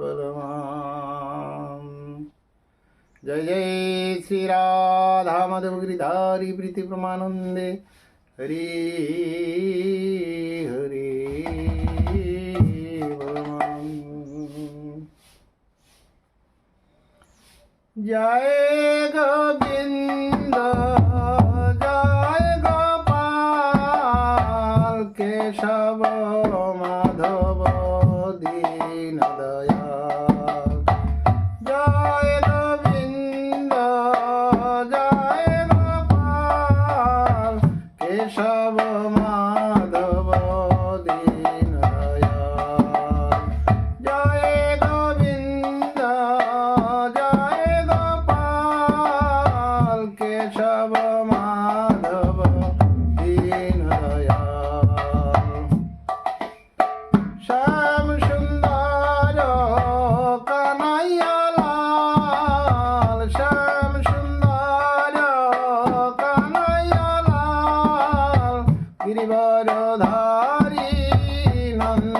বলরাম। জয় জয় শ্রী রাধা মাধব গিরিধারি প্রীতি প্রমানন্দে। হরি হরি জয় গোবিন্দ, জয় গোপাল কেশব। সব গিরিবরধারী নন্দ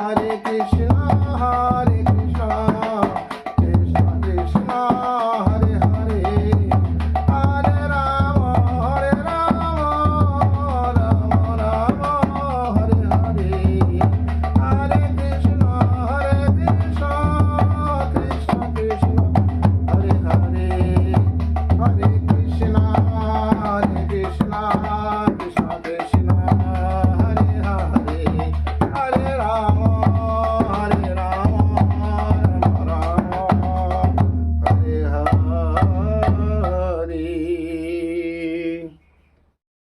হরে কৃষ্ণ।